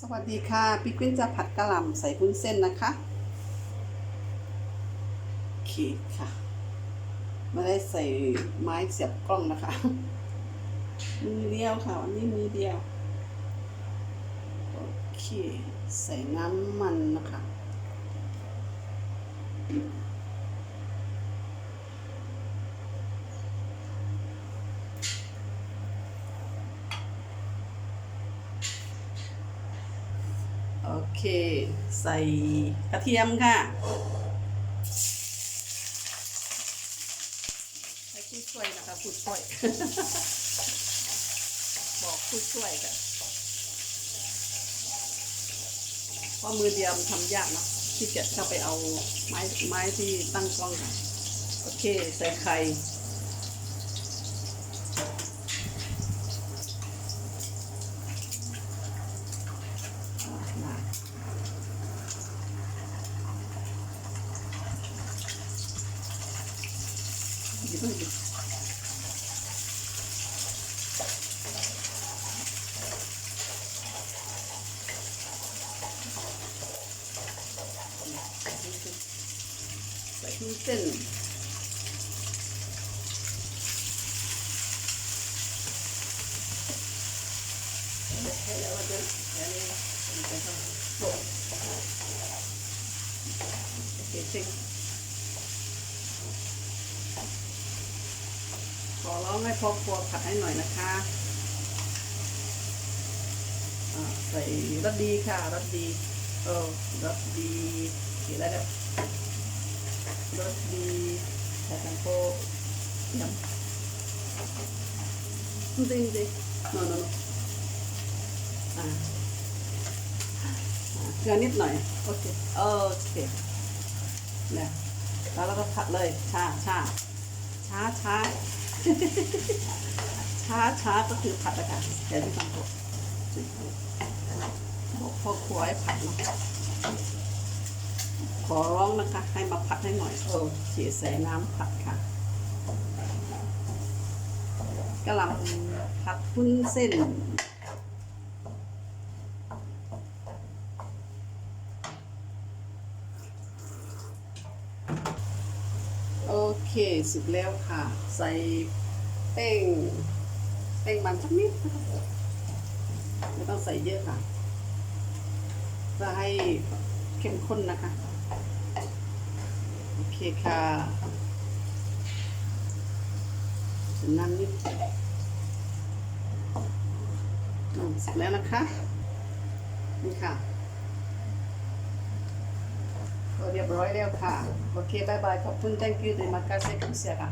สวัสดีค่ะพี่กุ้นจะผัดกะหล่ำใส่วุ้นเส้นนะคะโอเคค่ะไม่ได้ใส่ไม้เสียบกล้องนะคะ มือเดียวค่ะวันนี้มือเดียวโอเคใส่น้ำมันนะคะ โอเค ใส่กระเทียมค่ะให้ผู้ช่วยนะคะผู้ช่วย บอกผู้ช่วยค่ะเพราะมือเดียวมันทำยากเนอะที่จะเข้าไปเอาไม้ไม้ที่ตั้งกล้องค่ะ โอเค ใส่ไข่ มา หยิบมาหยิบใส่วุ้นเส้นให้แล้วเดี๋ยวเดี๋ยวนี้มันจะต้องโปะโอเคเช็ค ขอร้องให้พ่อครัวผัดให้หน่อยนะคะอ่าใส่รสดีค่ะรสดีเออรสดีเขีนแล้วเนี่ยรสดีใส่แตงโมยำจริงจริงนโนนอ่าอ่าเกลือนิดหน่อยโอเคโอเคเนี่ยแล้วเราก็ผัดเลยชาชาช้าช้า ช้าช้าก็คือผัดนะคะเดี๋ยวที่ต้องบอกบอกพ่อครัวให้ผัดเนาะขอร้องนะคะ ให้มาผัดให้หน่อยเอเคใส่น้ำผัดค่ะกะหล่ำผัดพุ้นเส้น โอ เคสุกแล้วค่ะ ใส่แป้งแป้งมันสักนิดนะคะไม่ต้องใส่เยอะค่ะเพื่อให้เข้มข้นนะคะ โอเคค่ะใส่น้ำนิดเสร็จแล้วนะคะ นี่ค่ะ เรียบร้อยแล้วค่ะ โอเคบายบาย ขอบคุณ thank you ในมาการเซ็กซ์เสียค่ะ